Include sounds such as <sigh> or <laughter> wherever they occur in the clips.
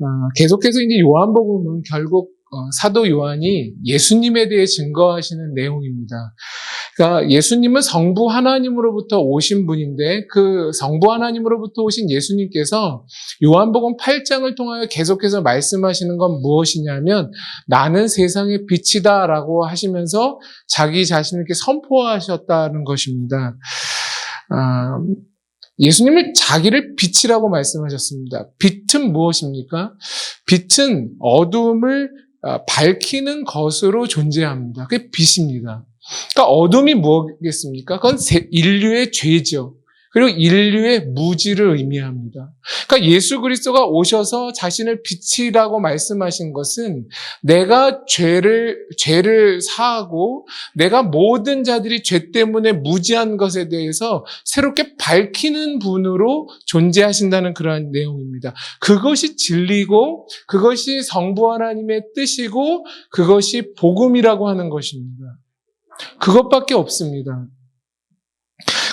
어, 계속해서 이제 요한복음은 결국 어, 사도 요한이 예수님에 대해 증거하시는 내용입니다. 그러니까 예수님은 성부 하나님으로부터 오신 분인데 그 성부 하나님으로부터 오신 예수님께서 요한복음 8장을 통하여 계속해서 말씀하시는 건 무엇이냐면 나는 세상의 빛이다라고 하시면서 자기 자신을 이렇게 선포하셨다는 것입니다. 아, 예수님을 자기를 빛이라고 말씀하셨습니다. 빛은 무엇입니까? 빛은 어둠을 아, 밝히는 것으로 존재합니다. 그게 빛입니다. 그러니까 어둠이 뭐겠습니까? 그건 인류의 죄죠. 그리고 인류의 무지를 의미합니다. 그러니까 예수 그리스도가 오셔서 자신을 빛이라고 말씀하신 것은 내가 죄를 죄를 사하고 내가 모든 자들이 죄 때문에 무지한 것에 대해서 새롭게 밝히는 분으로 존재하신다는 그러한 내용입니다. 그것이 진리고 그것이 성부 하나님의 뜻이고 그것이 복음이라고 하는 것입니다. 그것밖에 없습니다.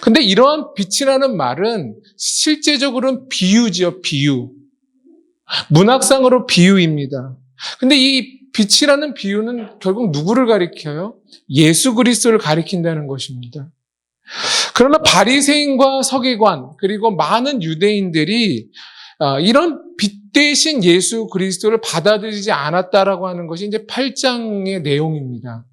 근데 이러한 빛이라는 말은 실제적으로는 비유지요, 비유. 문학상으로 비유입니다. 근데 이 빛이라는 비유는 결국 누구를 가리켜요? 예수 그리스도를 가리킨다는 것입니다. 그러나 바리새인과 서기관 그리고 많은 유대인들이 어, 이런 빛 대신 예수 그리스도를 받아들이지 않았다라고 하는 것이 이제 8장의 내용입니다.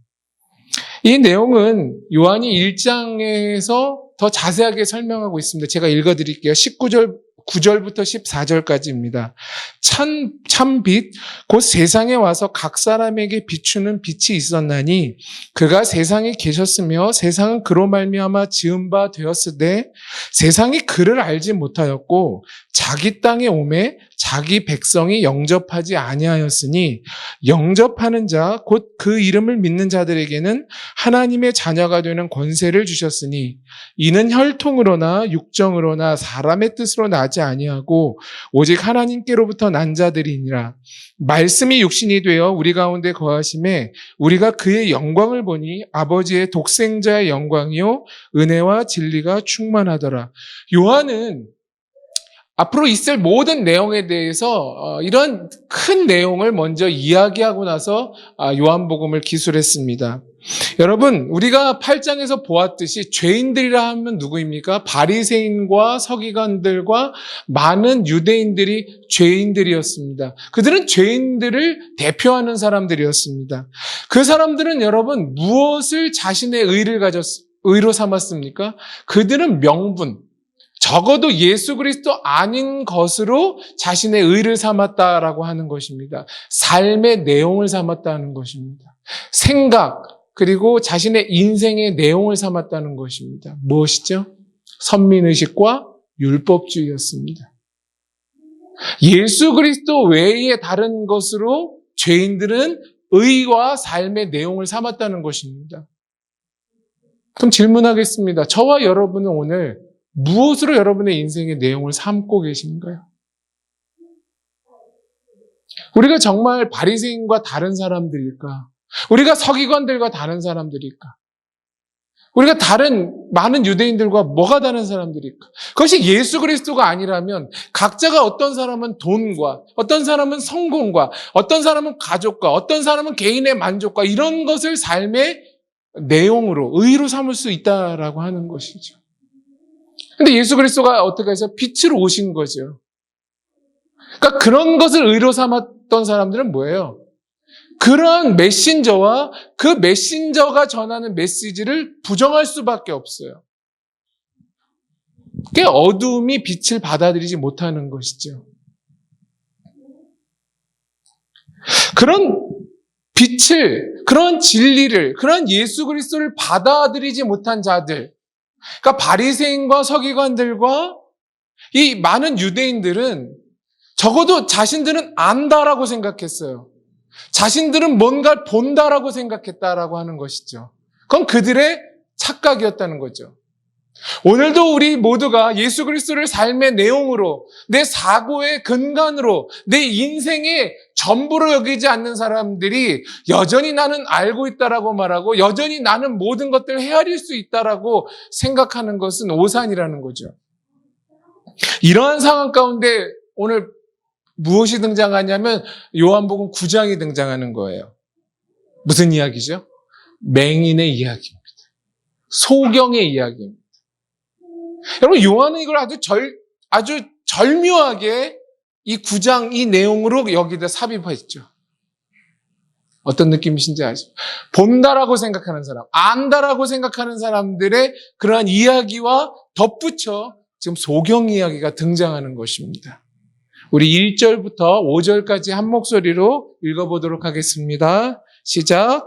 이 내용은 요한이 1장에서 더 자세하게 설명하고 있습니다. 제가 읽어드릴게요. 19절, 9절부터 14절까지입니다. 참, 참 빛, 곧 세상에 와서 각 사람에게 비추는 빛이 있었나니 그가 세상에 계셨으며 세상은 그로 말미암아 지은 바 되었으되 세상이 그를 알지 못하였고 자기 땅에 오매 자기 백성이 영접하지 아니하였으니 영접하는 자 곧 그 이름을 믿는 자들에게는 하나님의 자녀가 되는 권세를 주셨으니 이는 혈통으로나 육정으로나 사람의 뜻으로 나지 아니하고 오직 하나님께로부터 난 자들이니라. 말씀이 육신이 되어 우리 가운데 거하심에 우리가 그의 영광을 보니 아버지의 독생자의 영광이요 은혜와 진리가 충만하더라. 요한은 앞으로 있을 모든 내용에 대해서 어, 이런 큰 내용을 먼저 이야기하고 나서 아, 요한복음을 기술했습니다. 여러분, 우리가 8장에서 보았듯이 죄인들이라 하면 누구입니까? 바리새인과 서기관들과 많은 유대인들이 죄인들이었습니다. 그들은 죄인들을 대표하는 사람들이었습니다. 그 사람들은 여러분 무엇을 자신의 의를 가졌 의로 삼았습니까? 그들은 명분, 적어도 예수 그리스도 아닌 것으로 자신의 의를 삼았다라고 하는 것입니다. 삶의 내용을 삼았다는 것입니다. 생각, 그리고 자신의 인생의 내용을 삼았다는 것입니다. 무엇이죠? 선민의식과 율법주의였습니다. 예수 그리스도 외에 다른 것으로 죄인들은 의와 삶의 내용을 삼았다는 것입니다. 그럼 질문하겠습니다. 저와 여러분은 오늘 무엇으로 여러분의 인생의 내용을 삼고 계신가요? 우리가 정말 바리새인과 다른 사람들일까? 우리가 서기관들과 다른 사람들일까? 우리가 다른 많은 유대인들과 뭐가 다른 사람들일까? 그것이 예수 그리스도가 아니라면 각자가 어떤 사람은 돈과 어떤 사람은 성공과 어떤 사람은 가족과 어떤 사람은 개인의 만족과 이런 것을 삶의 내용으로 의로 삼을 수 있다라고 하는 것이죠. 근데 예수 그리스도가 어떻게 해서 빛으로 오신 거죠. 그러니까 그런 것을 의로 삼았던 사람들은 뭐예요? 그런 메신저와 그 메신저가 전하는 메시지를 부정할 수밖에 없어요. 그게 어둠이 빛을 받아들이지 못하는 것이죠. 그런 빛을, 그런 진리를, 그런 예수 그리스도를 받아들이지 못한 자들, 그러니까 바리새인과 서기관들과 이 많은 유대인들은 적어도 자신들은 안다라고 생각했어요. 자신들은 뭔가를 본다라고 생각했다라고 하는 것이죠. 그건 그들의 착각이었다는 거죠. 오늘도 우리 모두가 예수 그리스도를 삶의 내용으로 내 사고의 근간으로 내 인생의 전부로 여기지 않는 사람들이 여전히 나는 알고 있다라고 말하고 여전히 나는 모든 것들을 헤아릴 수 있다라고 생각하는 것은 오산이라는 거죠. 이러한 상황 가운데 오늘 무엇이 등장하냐면 요한복음 9장이 등장하는 거예요. 무슨 이야기죠? 맹인의 이야기입니다. 소경의 이야기입니다. 여러분 요한은 이걸 아주 절 아주 절묘하게 이 9장 이 내용으로 여기다 삽입했죠. 어떤 느낌이신지 아시죠? 본다라고 생각하는 사람, 안다라고 생각하는 사람들의 그러한 이야기와 덧붙여 지금 소경 이야기가 등장하는 것입니다. 우리 1절부터 5절까지 한 목소리로 읽어보도록 하겠습니다. 시작.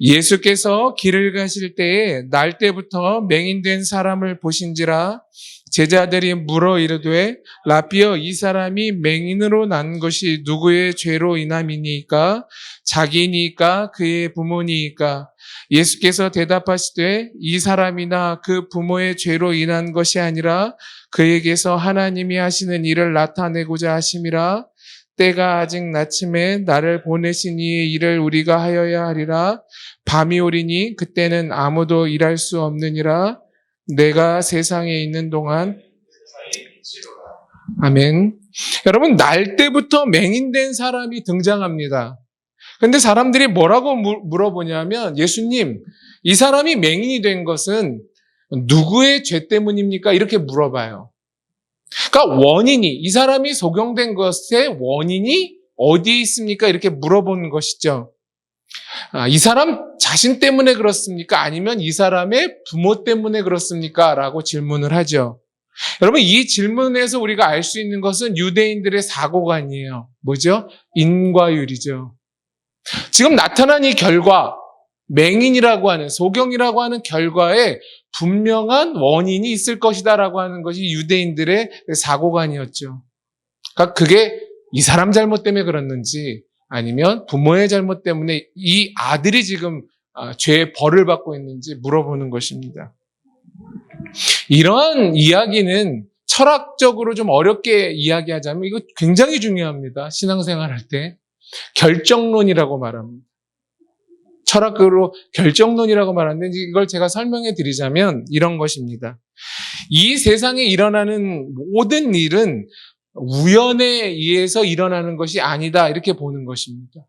예수께서 길을 가실 때에 날 때부터 맹인된 사람을 보신지라 제자들이 물어 이르되 라비어 이 사람이 맹인으로 난 것이 누구의 죄로 인함이니까? 자기니까? 그의 부모니까? 예수께서 대답하시되 이 사람이나 그 부모의 죄로 인한 것이 아니라 그에게서 하나님이 하시는 일을 나타내고자 하심이라 때가 아직 낮침에 나를 이의 일을 우리가 하여야 하리라 밤이 오리니 그때는 아무도 일할 수 없느니라 내가 세상에 있는 동안 아멘. 여러분 날 때부터 맹인된 사람이 등장합니다. 근데 사람들이 뭐라고 물- 물어보냐면 예수님 이 사람이 맹인이 된 것은 누구의 죄 때문입니까? 이렇게 물어봐요. 그러니까 원인이 이 사람이 소경된 것의 원인이 어디에 있습니까? 이렇게 물어보는 것이죠. 아, 이 사람 자신 때문에 그렇습니까? 아니면 이 사람의 부모 때문에 그렇습니까? 라고 질문을 하죠. 여러분, 이 질문에서 우리가 알 수 있는 것은 유대인들의 사고관이에요. 뭐죠? 인과율이죠. 지금 나타난 이 결과, 맹인이라고 하는, 소경이라고 하는 결과에 분명한 원인이 있을 것이다라고 하는 것이 유대인들의 사고관이었죠. 그러니까 그게 이 사람 잘못 때문에 그랬는지 아니면 부모의 잘못 때문에 이 아들이 지금 아, 죄의 벌을 받고 있는지 물어보는 것입니다. 이러한 이야기는 철학적으로 좀 어렵게 이야기하자면 이거 굉장히 중요합니다. 신앙생활 할 때. 결정론이라고 말합니다. 철학으로 결정론이라고 말하는데 이걸 제가 설명해 드리자면 이런 것입니다. 이 세상에 일어나는 모든 일은 우연에 의해서 일어나는 것이 아니다. 이렇게 보는 것입니다.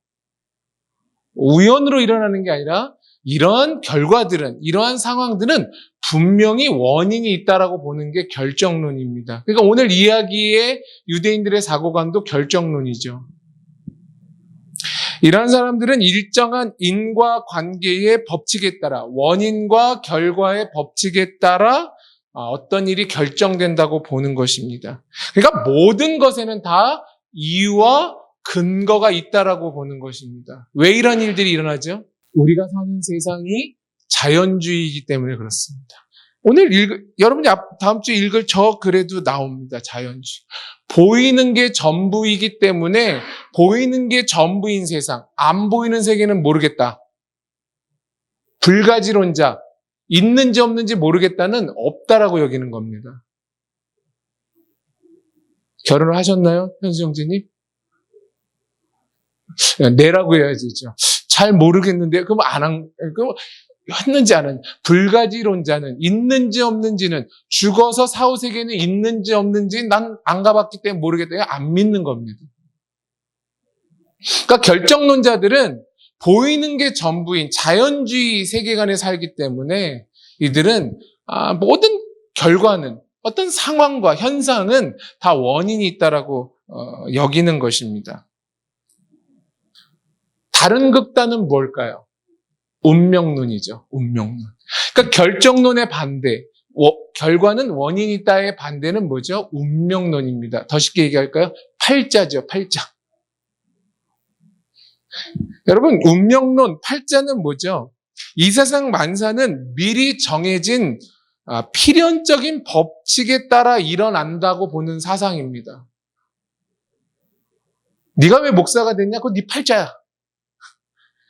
우연으로 일어나는 게 아니라 이러한 결과들은, 이러한 상황들은 분명히 원인이 있다라고 보는 게 결정론입니다. 그러니까 오늘 이야기의 유대인들의 사고관도 결정론이죠. 이러한 사람들은 일정한 인과 관계의 법칙에 따라, 원인과 결과의 법칙에 따라 아, 어떤 일이 결정된다고 보는 것입니다. 그러니까 모든 것에는 다 이유와 근거가 있다라고 보는 것입니다. 왜 이런 일들이 일어나죠? 우리가 사는 세상이 자연주의이기 때문에 그렇습니다. 오늘 읽, 여러분이 앞- 다음 주에 읽을 저 글에도 나옵니다. 자연주의. 보이는 게 전부이기 때문에 보이는 게 전부인 세상, 안 보이는 세계는 모르겠다. 불가지론자, 있는지 없는지 모르겠다는 없다라고 여기는 겁니다. 결혼을 하셨나요? 현수 형제님? 네라고 해야지. 죠. 잘 모르겠는데, 그럼 안 한, 그럼 했는지 안 했는지. 불가지론자는 있는지 없는지는 죽어서 사후 세계는 있는지 없는지 난 안 가봤기 때문에 모르겠다. 안 믿는 겁니다. 그러니까 결정론자들은 보이는 게 전부인 자연주의 세계관에 살기 때문에 이들은 아, 모든 결과는 어떤 상황과 현상은 다 원인이 있다라고 어, 여기는 것입니다. 다른 극단은 뭘까요? 운명론이죠. 운명론. 그러니까 결정론의 반대, 워- 결과는 원인이 있다의 반대는 뭐죠? 운명론입니다. 더 쉽게 얘기할까요? 팔자죠, 팔자. 여러분, 운명론, 팔자는 뭐죠? 이 세상 만사는 미리 정해진 아, 필연적인 법칙에 따라 일어난다고 보는 사상입니다. 네가 왜 목사가 됐냐? 그건 네 팔자야.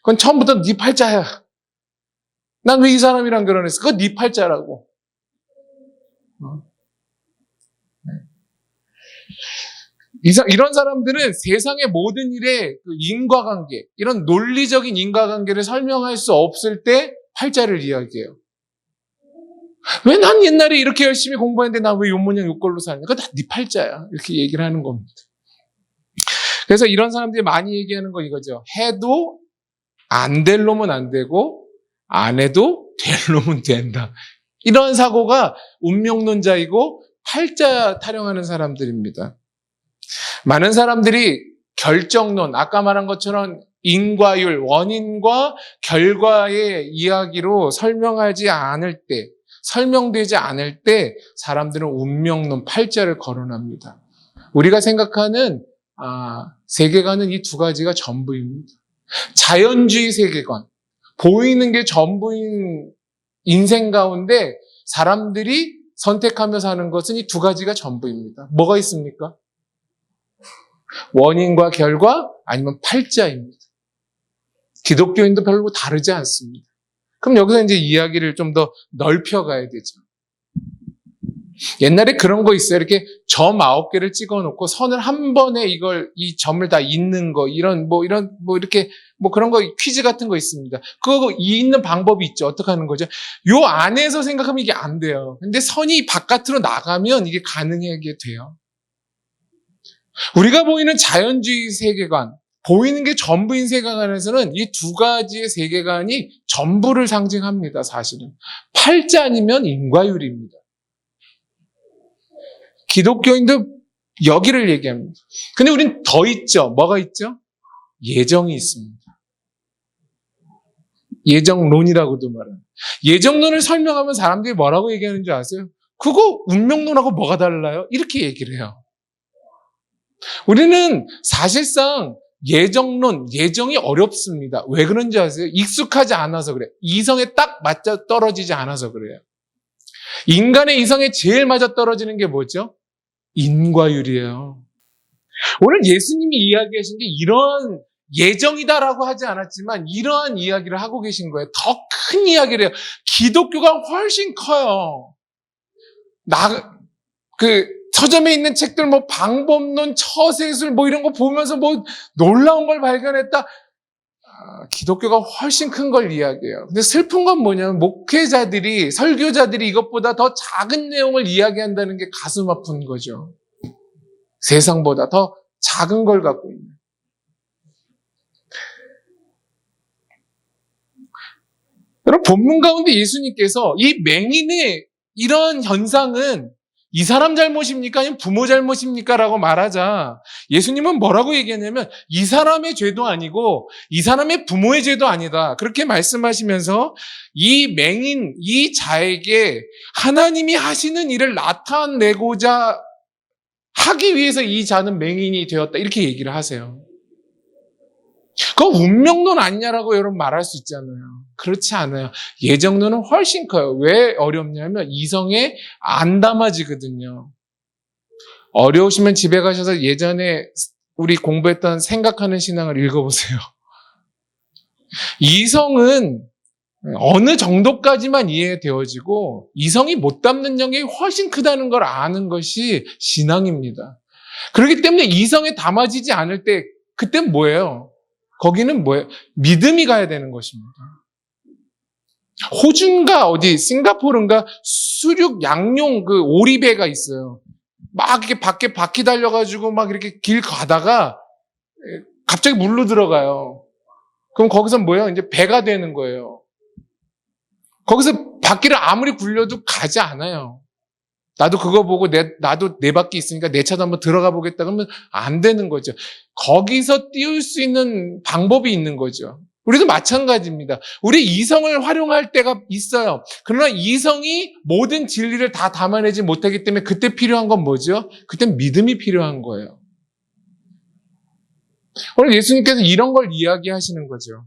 그건 처음부터 네 팔자야. 난 왜 이 사람이랑 결혼했어? 그건 네 팔자라고. 어? 이사- 이런 사람들은 세상의 모든 일의 그 인과관계, 이런 논리적인 인과관계를 설명할 수 없을 때 팔자를 이야기해요. 왜 난 옛날에 이렇게 열심히 공부했는데 난 왜 요모양 요꼴로 사냐? 그거 다네 팔자야. 이렇게 얘기를 하는 겁니다. 그래서 이런 사람들이 많이 얘기하는 거 이거죠. 해도 안 될 놈은 안 되고 안 해도 될 놈은 된다. 이런 사고가 운명론자이고 팔자 타령하는 사람들입니다. 많은 사람들이 결정론, 아까 말한 것처럼 인과율, 원인과 결과의 이야기로 설명하지 않을 때, 설명되지 않을 때 사람들은 운명론 팔자를 거론합니다. 우리가 생각하는 아, 세계관은 이 두 가지가 전부입니다. 자연주의 세계관, 보이는 게 전부인 인생 가운데 사람들이 선택하며 사는 것은 이 두 가지가 전부입니다. 뭐가 있습니까? 원인과 결과 아니면 팔자입니다. 기독교인도 별로 다르지 않습니다. 그럼 여기서 이제 이야기를 좀 더 넓혀가야 되죠. 옛날에 그런 거 있어요. 이렇게 점 아홉 개를 찍어 놓고 선을 한 번에 이걸, 이 점을 다 잇는 거, 이런, 뭐, 이런, 뭐, 이렇게, 뭐 그런 거, 퀴즈 같은 거 있습니다. 그거 잇는 방법이 있죠. 어떻게 하는 거죠? 요 안에서 생각하면 이게 안 돼요. 근데 선이 바깥으로 나가면 이게 가능하게 돼요. 우리가 보이는 자연주의 세계관, 보이는 게 전부인 세계관에서는 이 두 가지의 세계관이 전부를 상징합니다, 사실은. 팔자 아니면 인과율입니다. 기독교인도 여기를 얘기합니다. 근데 우린 더 있죠. 뭐가 있죠? 예정이 있습니다. 예정론이라고도 말해요. 예정론을 설명하면 사람들이 뭐라고 얘기하는 줄 아세요? 그거 운명론하고 뭐가 달라요? 이렇게 얘기를 해요. 우리는 사실상 예정론, 예정이 어렵습니다. 왜 그런지 아세요? 익숙하지 않아서 그래. 이성에 딱 맞아 떨어지지 않아서 그래요. 인간의 이성에 제일 맞아 떨어지는 게 뭐죠? 인과율이에요. 오늘 예수님이 이야기하신 게 이런 예정이다라고 하지 않았지만 이러한 이야기를 하고 계신 거예요. 더 큰 이야기를 해요. 기독교가 훨씬 커요. 나, 그, 서점에 있는 책들, 뭐, 방법론, 처세술, 뭐, 이런 거 보면서 뭐, 놀라운 걸 발견했다. 아, 기독교가 훨씬 큰 걸 이야기해요. 근데 슬픈 건 뭐냐면, 목회자들이, 설교자들이 이것보다 더 작은 내용을 이야기한다는 게 가슴 아픈 거죠. 세상보다 더 작은 걸 갖고 있는. 여러분, 본문 가운데 예수님께서 이 맹인의 이런 현상은 이 사람 잘못입니까? 아니면 부모 잘못입니까? 라고 말하자 예수님은 뭐라고 얘기했냐면 이 사람의 죄도 아니고 이 사람의 부모의 죄도 아니다. 그렇게 말씀하시면서 이 맹인, 이 자에게 하나님이 하시는 일을 나타내고자 하기 위해서 이 자는 맹인이 되었다. 이렇게 얘기를 하세요. 그거 운명론 아니냐라고 여러분 말할 수 있잖아요. 그렇지 않아요. 예정론은 훨씬 커요. 왜 어렵냐면 이성에 안 담아지거든요. 어려우시면 집에 가셔서 예전에 우리 공부했던 생각하는 신앙을 읽어보세요. <laughs> 이성은 어느 정도까지만 이해되어지고 이성이 못 담는 영역이 훨씬 크다는 걸 아는 것이 신앙입니다. 그렇기 때문에 이성에 담아지지 않을 때 그땐 뭐예요? 거기는 뭐예요? 믿음이 가야 되는 것입니다. 호주인가 어디 싱가포르인가 수륙 양용 그 오리배가 있어요. 막 이렇게 밖에 바퀴 달려가지고 막 이렇게 길 가다가 갑자기 물로 들어가요. 그럼 거기서 뭐예요? 이제 배가 되는 거예요. 거기서 바퀴를 아무리 굴려도 가지 않아요. 나도 그거 보고 내, 나도 내 바퀴 있으니까 내 차도 한번 들어가 보겠다 그러면 안 되는 거죠. 거기서 띄울 수 있는 방법이 있는 거죠. 우리도 마찬가지입니다. 우리 이성을 활용할 때가 있어요. 그러나 이성이 모든 진리를 다 담아내지 못하기 때문에 그때 필요한 건 뭐죠? 그땐 믿음이 필요한 거예요. 오늘 예수님께서 이런 걸 이야기하시는 거죠.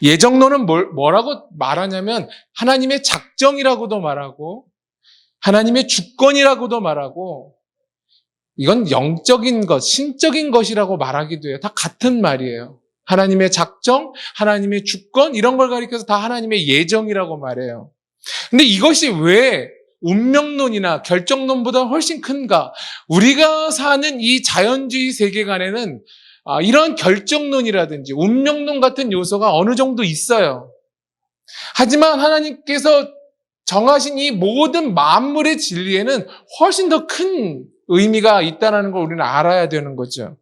예정론은 뭘, 뭐라고 말하냐면 하나님의 작정이라고도 말하고 하나님의 주권이라고도 말하고 이건 영적인 것, 신적인 것이라고 말하기도 해요. 다 같은 말이에요. 하나님의 작정, 하나님의 주권 이런 걸 가리켜서 다 하나님의 예정이라고 말해요. 근데 이것이 왜 운명론이나 결정론보다 훨씬 큰가? 우리가 사는 이 자연주의 세계관에는 아, 이런 결정론이라든지 운명론 같은 요소가 어느 정도 있어요. 하지만 하나님께서 정하신 이 모든 만물의 진리에는 훨씬 더 큰 의미가 있다는 걸 우리는 알아야 되는 거죠.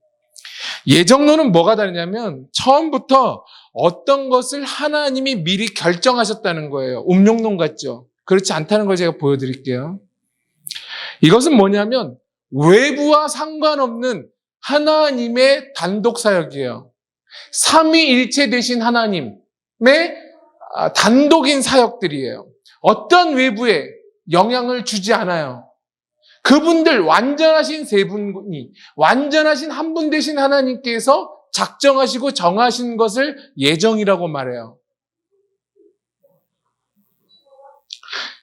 예정론은 뭐가 다르냐면 처음부터 어떤 것을 하나님이 미리 결정하셨다는 거예요. 음용론 같죠? 그렇지 않다는 걸 제가 보여드릴게요. 이것은 뭐냐면 외부와 상관없는 하나님의 단독 사역이에요. 삼위일체 되신 하나님의 아, 단독인 사역들이에요. 어떤 외부에 영향을 주지 않아요. 그분들 완전하신 세 분이 완전하신 한 분 되신 하나님께서 작정하시고 정하신 것을 예정이라고 말해요.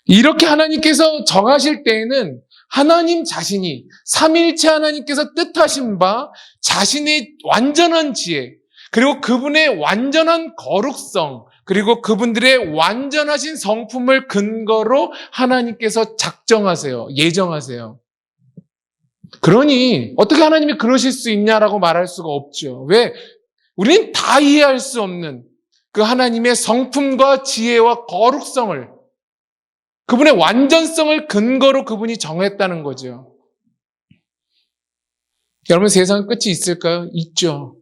이렇게 하나님께서 정하실 때에는 하나님 자신이 삼일체 하나님께서 뜻하신 바 자신의 완전한 지혜 그리고 그분의 완전한 거룩성 그리고 그분들의 완전하신 성품을 근거로 하나님께서 작정하세요. 예정하세요. 그러니 어떻게 하나님이 그러실 수 있냐라고 말할 수가 없죠. 왜? 우리는 다 이해할 수 없는 그 하나님의 성품과 지혜와 거룩성을 그분의 완전성을 근거로 그분이 정했다는 거죠. 여러분 세상 끝이 있을까요? 있죠.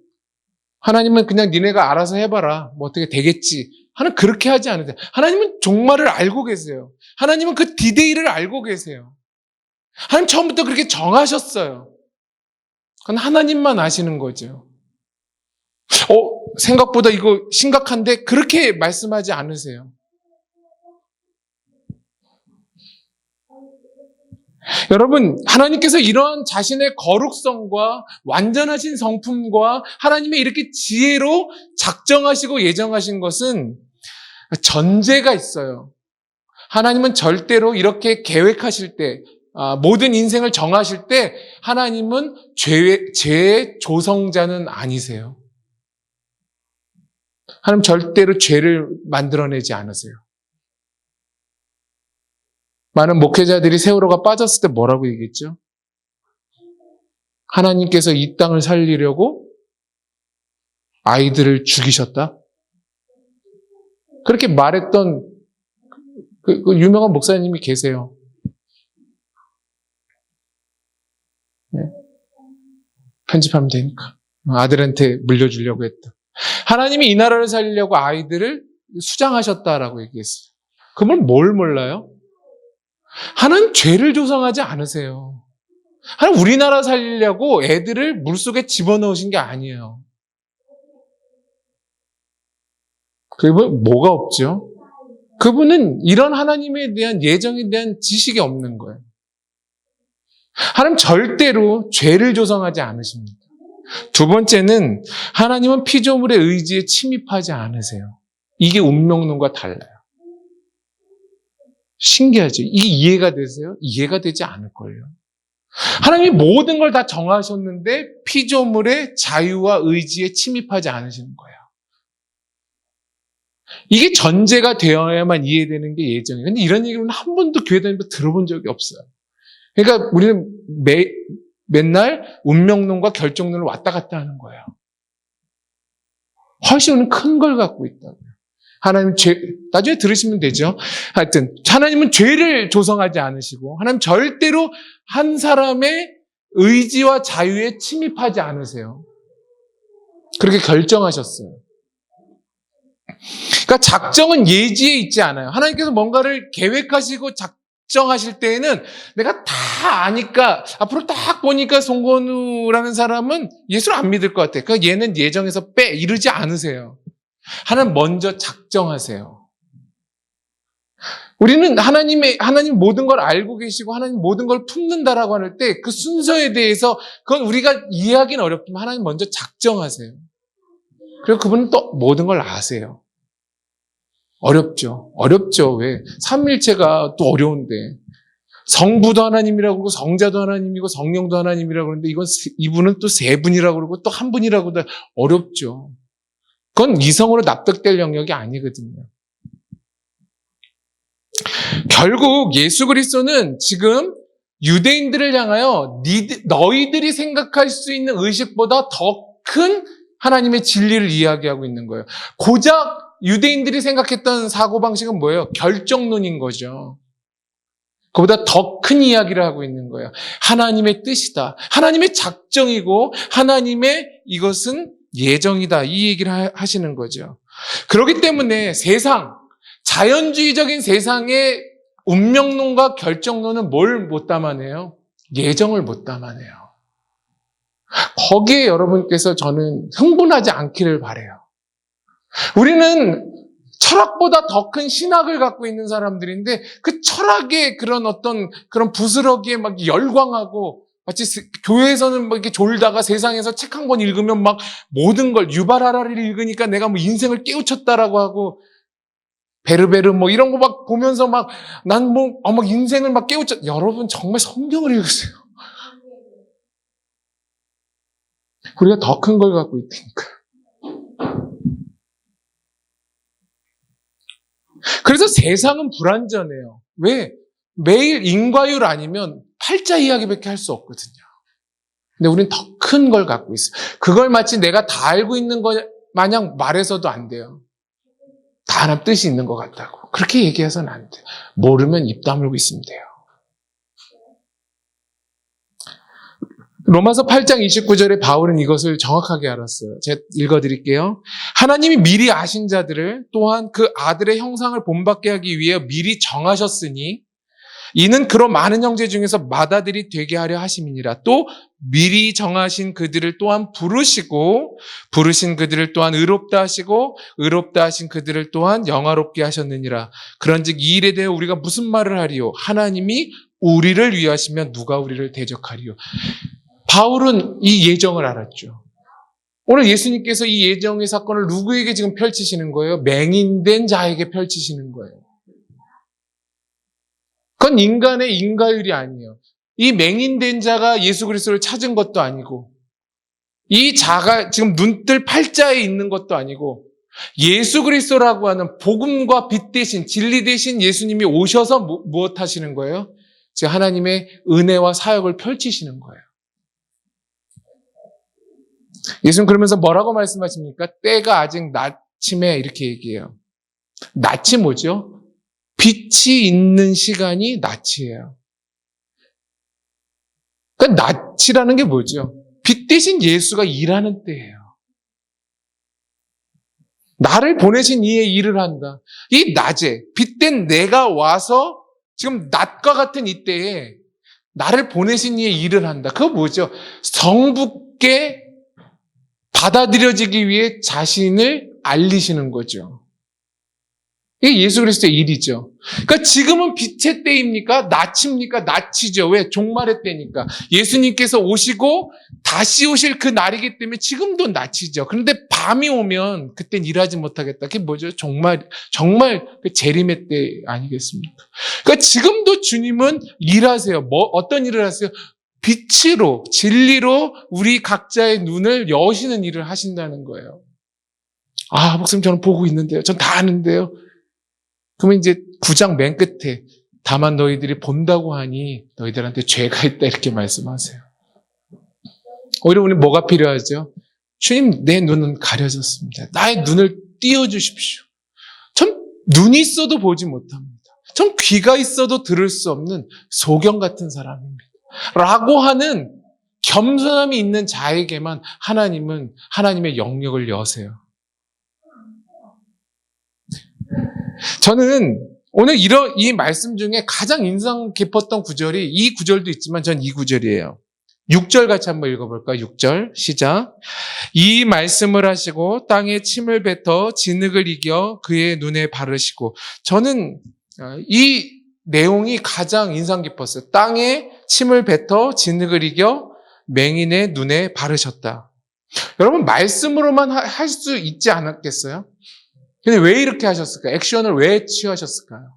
하나님은 그냥 니네가 알아서 해봐라. 뭐 어떻게 되겠지. 하나님 그렇게 하지 않으세요. 하나님은 종말을 알고 계세요. 하나님은 그 디데이를 알고 계세요. 하나님 처음부터 그렇게 정하셨어요. 그건 하나님만 아시는 거죠. 어, 생각보다 이거 심각한데 그렇게 말씀하지 않으세요. 여러분, 하나님께서 이러한 자신의 거룩성과 완전하신 성품과 하나님의 이렇게 지혜로 작정하시고 예정하신 것은 전제가 있어요. 하나님은 절대로 이렇게 계획하실 때, 아, 모든 인생을 정하실 때, 하나님은 죄, 죄의 조성자는 아니세요. 하나님 절대로 죄를 만들어내지 않으세요. 많은 목회자들이 세월호가 빠졌을 때 뭐라고 얘기했죠? 하나님께서 이 땅을 살리려고 아이들을 죽이셨다? 그렇게 말했던 그, 그 유명한 목사님이 계세요. 네. 편집하면 되니까. 아들한테 물려주려고 했다. 하나님이 이 나라를 살리려고 아이들을 수장하셨다라고 얘기했어요. 그분 뭘 몰라요? 하나님 죄를 조성하지 않으세요. 하나님 우리나라 살리려고 애들을 물속에 집어넣으신 게 아니에요. 그분 뭐가 없죠? 그분은 이런 하나님에 대한 예정에 대한 지식이 없는 거예요. 하나님 절대로 죄를 조성하지 않으십니다. 두 번째는 하나님은 피조물의 의지에 침입하지 않으세요. 이게 운명론과 달라요. 신기하죠? 이게 이해가 되세요? 이해가 되지 않을 거예요. 하나님이 모든 걸 다 정하셨는데 피조물의 자유와 의지에 침입하지 않으시는 거예요. 이게 전제가 되어야만 이해되는 게 예정이에요. 근데 이런 얘기는 한 번도 교회 다니면서 들어본 적이 없어요. 그러니까 우리는 매, 맨날 운명론과 결정론을 왔다 갔다 하는 거예요. 훨씬 큰 걸 갖고 있다고요. 하나님 죄, 나중에 들으시면 되죠. 하여튼, 하나님은 죄를 조성하지 않으시고, 하나님 절대로 한 사람의 의지와 자유에 침입하지 않으세요. 그렇게 결정하셨어요. 그러니까 작정은 예지에 있지 않아요. 하나님께서 뭔가를 계획하시고 작정하실 때에는 내가 다 아니까 앞으로 딱 보니까 송건우라는 사람은 예수를 안 믿을 것 같아. 그러니까 얘는 예정에서 빼 이러지 않으세요. 하나님 먼저 작정하세요. 우리는 하나님의, 하나님 모든 걸 알고 계시고 하나님 모든 걸 품는다라고 할 때 그 순서에 대해서 그건 우리가 이해하기는 어렵지만 하나님 먼저 작정하세요. 그리고 그분은 또 모든 걸 아세요. 어렵죠. 어렵죠. 왜? 삼일체가 또 어려운데. 성부도 하나님이라고 그러고 성자도 하나님이고 성령도 하나님이라고 그러는데 이건 이분은 또 세 분이라고 그러고 또 한 분이라고 도 어렵죠. 그건 이성으로 납득될 영역이 아니거든요. 결국 예수 그리스도는 지금 유대인들을 향하여 너희들이 생각할 수 있는 의식보다 더 큰 하나님의 진리를 이야기하고 있는 거예요. 고작 유대인들이 생각했던 사고방식은 뭐예요? 결정론인 거죠. 그보다 더 큰 이야기를 하고 있는 거예요. 하나님의 뜻이다. 하나님의 작정이고 하나님의 이것은 예정이다. 이 얘기를 하- 하시는 거죠. 그렇기 때문에 세상, 자연주의적인 세상의 운명론과 결정론은 뭘 못 담아내요? 예정을 못 담아내요. 거기에 여러분께서 저는 흥분하지 않기를 바래요. 우리는 철학보다 더 큰 신학을 갖고 있는 사람들인데 그 철학의 그런 어떤 그런 부스러기에 막 열광하고 마치 스- 교회에서는 막 이렇게 졸다가 세상에서 책 한 권 읽으면 막 모든 걸 유발하라를 읽으니까 내가 뭐 인생을 깨우쳤다라고 하고 베르베르 뭐 이런 거 막 보면서 막 난 뭐 어, 막 인생을 막 깨우쳤 여러분 정말 성경을 읽으세요. <laughs> 우리가 더 큰 걸 갖고 있다니까. 그래서 세상은 불완전해요. 왜? 매일 인과율 아니면 팔자 이야기밖에 할 수 없거든요. 근데 우리는 더큰 걸 갖고 있어요. 그걸 마치 내가 다 알고 있는 거 마냥 말해서도 안 돼요. 다 하나 뜻이 있는 것 같다고. 그렇게 얘기해서는 안 돼요. 모르면 입 다물고 있으면 돼요. 로마서 8장 29절에 바울은 이것을 정확하게 알았어요. 제가 읽어드릴게요. 하나님이 미리 아신 자들을 또한 그 아들의 형상을 본받게 하기 위해 미리 정하셨으니 이는 그런 많은 형제 중에서 마다들이 되게 하려 하심이니라. 또 미리 정하신 그들을 또한 부르시고 부르신 그들을 또한 의롭다 하시고 의롭다 하신 그들을 또한 영화롭게 하셨느니라. 그런즉 이 일에 대해 우리가 무슨 말을 하리요? 하나님이 우리를 위하시면 누가 우리를 대적하리요? 바울은 이 예정을 알았죠. 오늘 예수님께서 이 예정의 사건을 누구에게 지금 펼치시는 거예요? 맹인된 자에게 펼치시는 거예요. 그건 인간의 인가율이 아니에요. 이 맹인된 자가 예수 그리스도를 찾은 것도 아니고, 이 자가 지금 눈뜰 팔자에 있는 것도 아니고, 예수 그리스도라고 하는 복음과 빛 대신 진리 대신 예수님이 오셔서 무, 무엇 하시는 거예요? 즉 하나님의 은혜와 사역을 펼치시는 거예요. 예수님 그러면서 뭐라고 말씀하십니까? 때가 아직 낮침에 이렇게 얘기해요. 낮이 뭐죠? 빛이 있는 시간이 낮이에요. 그러니까 낮이라는 게 뭐죠? 빛 대신 예수가 일하는 때예요. 나를 보내신 이의 일을 한다. 이 낮에 빛된 내가 와서 지금 낮과 같은 이때에 나를 보내신 이의 일을 한다. 그거 뭐죠? 성부께 받아들여지기 위해 자신을 알리시는 거죠. 이게 예수 그리스도의 일이죠. 그러니까 지금은 빛의 때입니까? 낮입니까? 낮이죠. 왜? 종말의 때니까. 예수님께서 오시고 다시 오실 그 날이기 때문에 지금도 낮이죠. 그런데 밤이 오면 그땐 일하지 못하겠다. 그게 뭐죠? 정말 정말 그 재림의 때 아니겠습니까? 그러니까 지금도 주님은 일하세요. 뭐 어떤 일을 하세요? 빛으로 진리로 우리 각자의 눈을 여시는 일을 하신다는 거예요. 아, 목사님 저는 보고 있는데요. 전 다 아는데요. 그러면 이제 구장 맨 끝에 다만 너희들이 본다고 하니 너희들한테 죄가 있다 이렇게 말씀하세요. 오히려 우리 뭐가 필요하죠? 주님 내 눈은 가려졌습니다. 나의 눈을 띄워주십시오. 전 눈이 있어도 보지 못합니다. 전 귀가 있어도 들을 수 없는 소경 같은 사람입니다. 라고 하는 겸손함이 있는 자에게만 하나님은 하나님의 영역을 여세요. 저는 오늘 이런 이 말씀 중에 가장 인상 깊었던 구절이 이 구절도 있지만 전 이 구절이에요. 6절 같이 한번 읽어볼까요? 6절 시작. 이 말씀을 하시고 땅에 침을 뱉어 진흙을 이겨 그의 눈에 바르시고 저는 어, 이 내용이 가장 인상 깊었어요. 땅에 침을 뱉어 진흙을 이겨 맹인의 눈에 바르셨다. 여러분 말씀으로만 할 수 있지 않았겠어요? 근데 왜 이렇게 하셨을까요? 액션을 왜 취하셨을까요?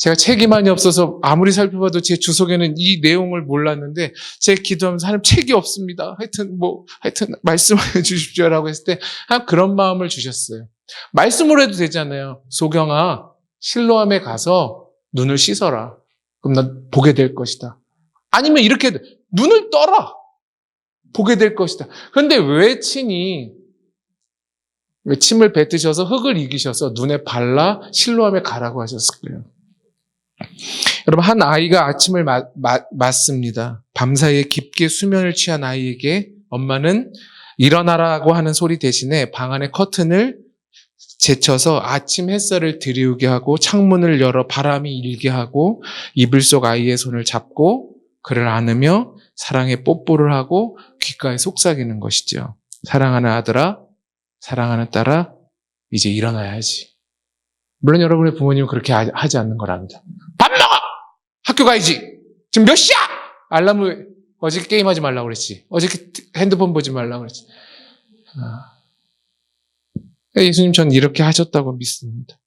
제가 책이 많이 없어서 아무리 살펴봐도 제 주석에는 이 내용을 몰랐는데 제 기도하면서 하나님 책이 없습니다. 하여튼 뭐 하여튼 말씀해 주십시오라고 했을 때 하나님 그런 마음을 주셨어요. 말씀으로 해도 되잖아요. 소경아 실로암에 가서 눈을 씻어라. 그럼 난 보게 될 것이다. 아니면 이렇게 눈을 떠라. 보게 될 것이다. 그런데 왜 친히 왜 침을 뱉으셔서 흙을 이기셔서 눈에 발라 실로암에 가라고 하셨을까요? 여러분, 한 아이가 아침을 마, 마, 맞습니다. 밤사이에 깊게 수면을 취한 아이에게 엄마는 일어나라고 하는 소리 대신에 방 안의 커튼을 제쳐서 아침 햇살을 들이우게 하고 창문을 열어 바람이 일게 하고 이불 속 아이의 손을 잡고 그를 안으며 사랑의 뽀뽀를 하고 귓가에 속삭이는 것이죠. 사랑하는 아들아, 사랑하는 딸아, 이제 일어나야지. 물론 여러분의 부모님은 그렇게 하- 하지 않는 거랍니다. 밥 먹어! 학교 가야지! 지금 몇 시야! 알람을, 어저께 게임하지 말라고 그랬지. 어저께 핸드폰 보지 말라고 그랬지. 아. 예수님 전 이렇게 하셨다고 믿습니다.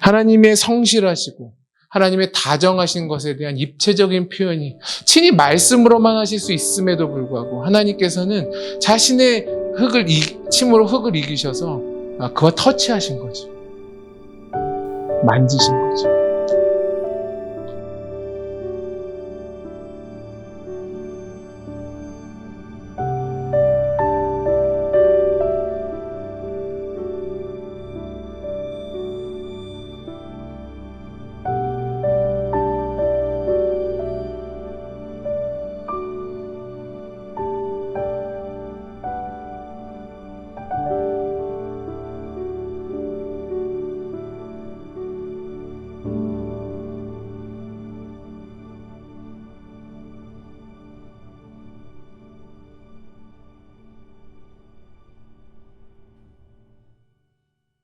하나님의 성실하시고, 하나님의 다정하신 것에 대한 입체적인 표현이 친히 말씀으로만 하실 수 있음에도 불구하고 하나님께서는 자신의 흙을 이, 침으로 흙을 이기셔서 아, 그와 터치하신 거죠. 만지신 거죠.